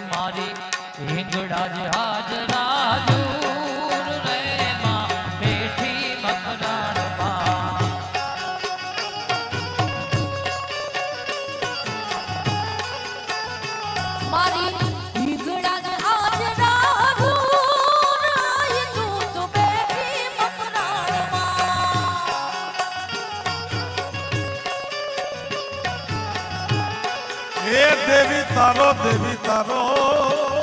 મારી હિંગડા જ હાજરા એ દેવી તારો દેવી તારો.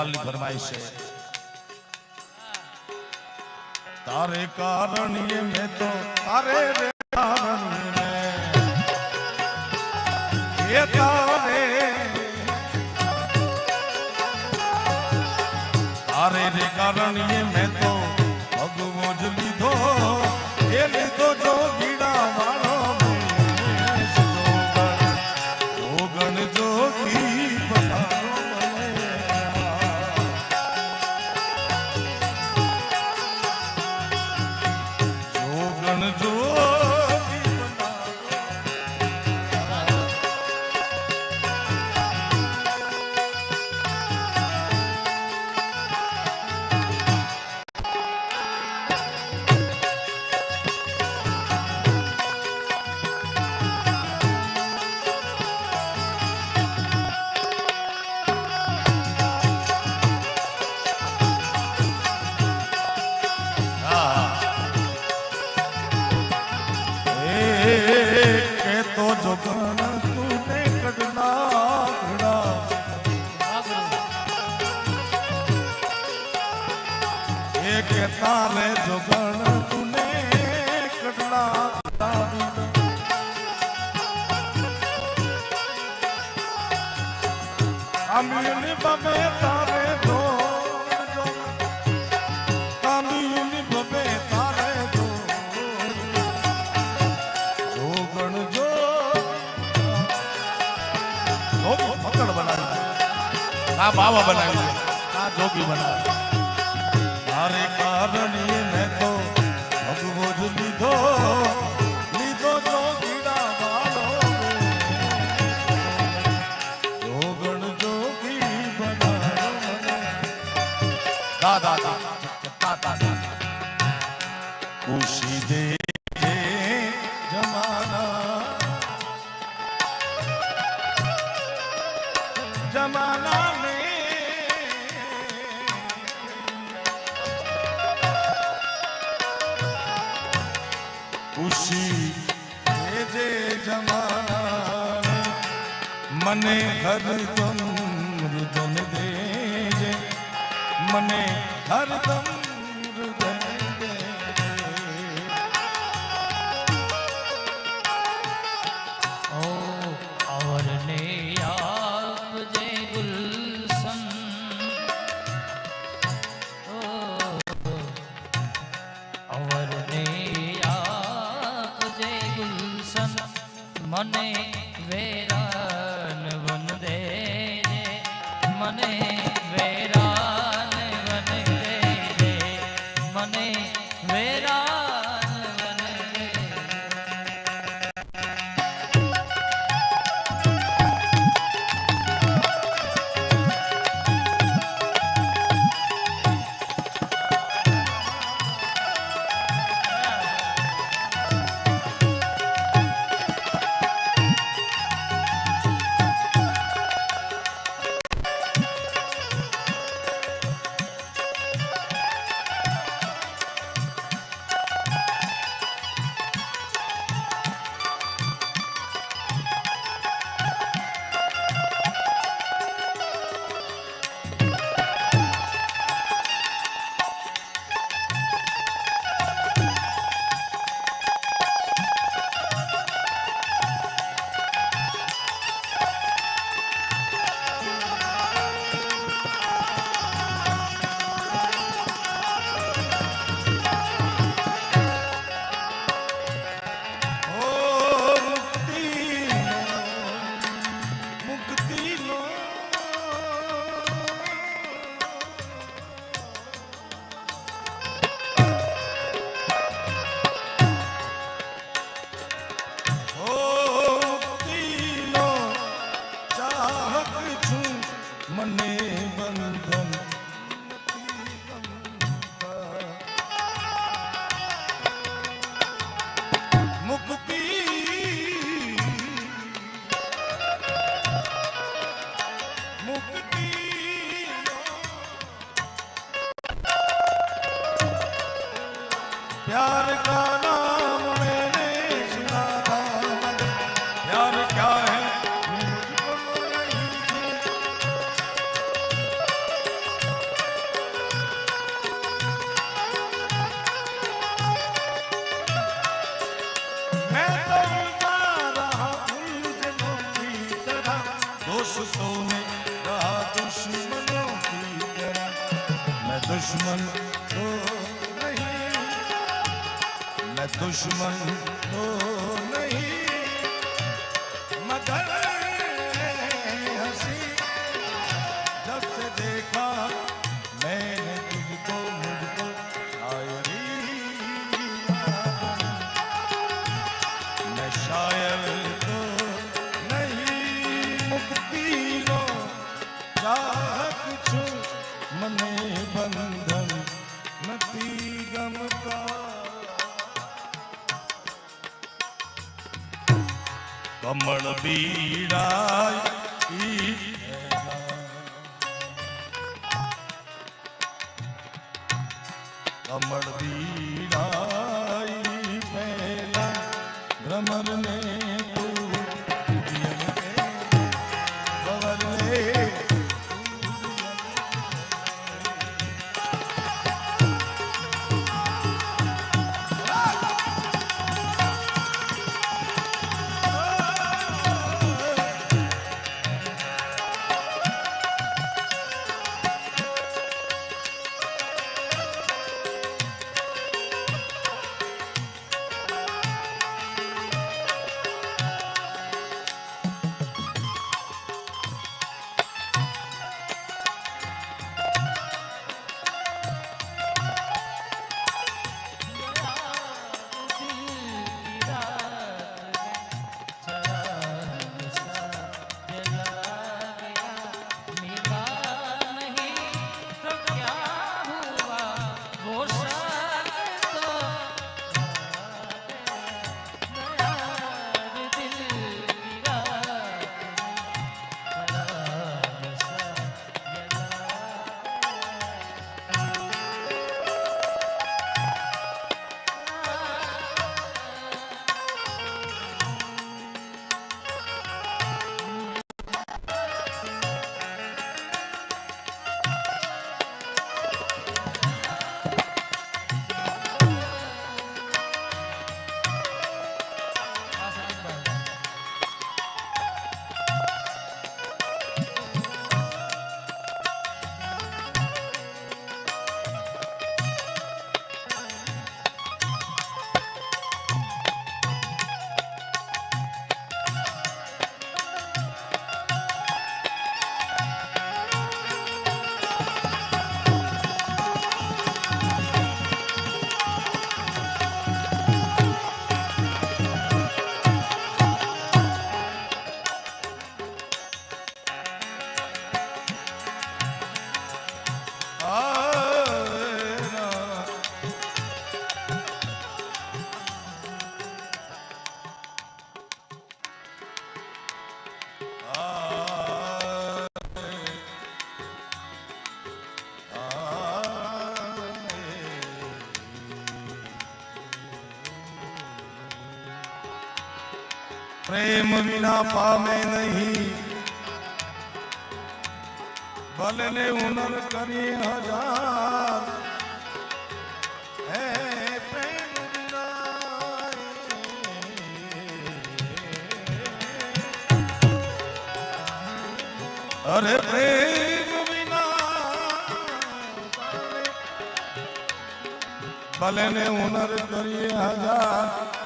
ગોપાલની ફરમાઈશ છે. તારે કારણીએ મેં તો તારે રે કારણીએ મેં. તારે જોગણ તુને કટલા અમીર બમે તારે તો આપ આવા બનાવી આ જોગી બનાવી ખુશી જે જમાના મને હરદમ રુદન દેજે મને હરદમ corazones. दोष सोने रहा दुश्मनों की तरह मैं दुश्मन तो नहीं मैं दुश्मन तो नहीं मगर हंसी जब से देखा मैंने तुझको मुझको शायरी मैं शायर अमर ने પ્રેમ વિના પામે નહીં. ભલે ને હુનર કરી હજાર. હે પ્રેમ વિના. અરે પ્રેમ વિના. ભલે ને હુનર કરી હજાર.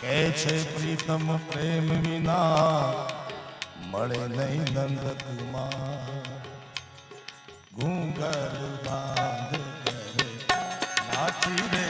કે છે પ્રીતમ પ્રેમ વિના મળે નહીં નંદ કુમાર ઘૂંઘર બાંધ કરે નાચી રે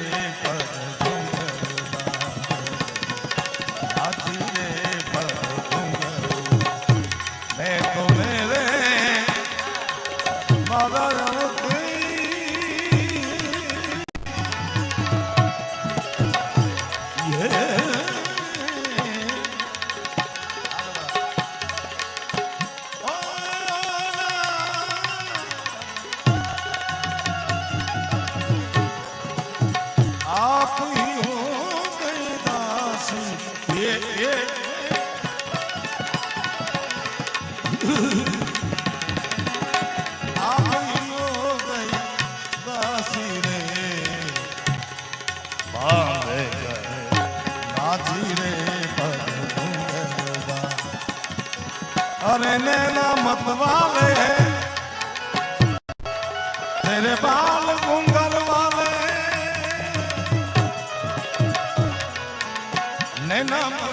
नैना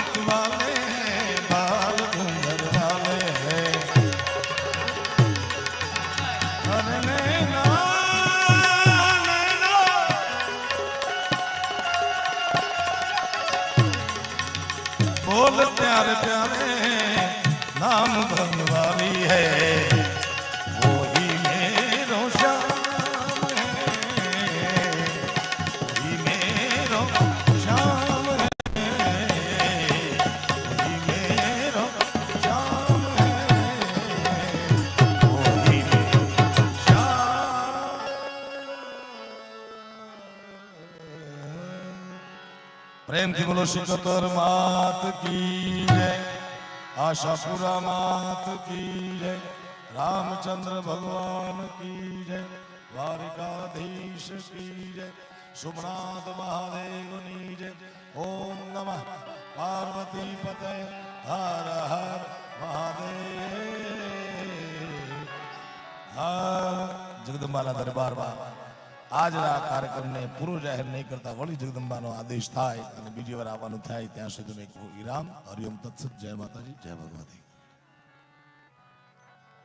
দেখি বলো শিকতর মাত কি রে? আশাপুরা মাত কি রে? রামচন্দ্র ভগবান কি রে? দ্বারকাধীশ কি রে? সুমনাথ মহাদেব নীর ওম নম পার্বতী পতে হর হর মহাদেব। হর। জগদম্বালা দরবার বাবা। આજના કાર્યક્રમને પૂરો જાહેર નહીં કરતા વળી જગદંબાનો આદેશ થાય અને બીજી વાર આવવાનું થાય ત્યાં સુધી મેં કહું ઈરામ હરિઓમ તત્સત. જય માતાજી. જય ભગવતી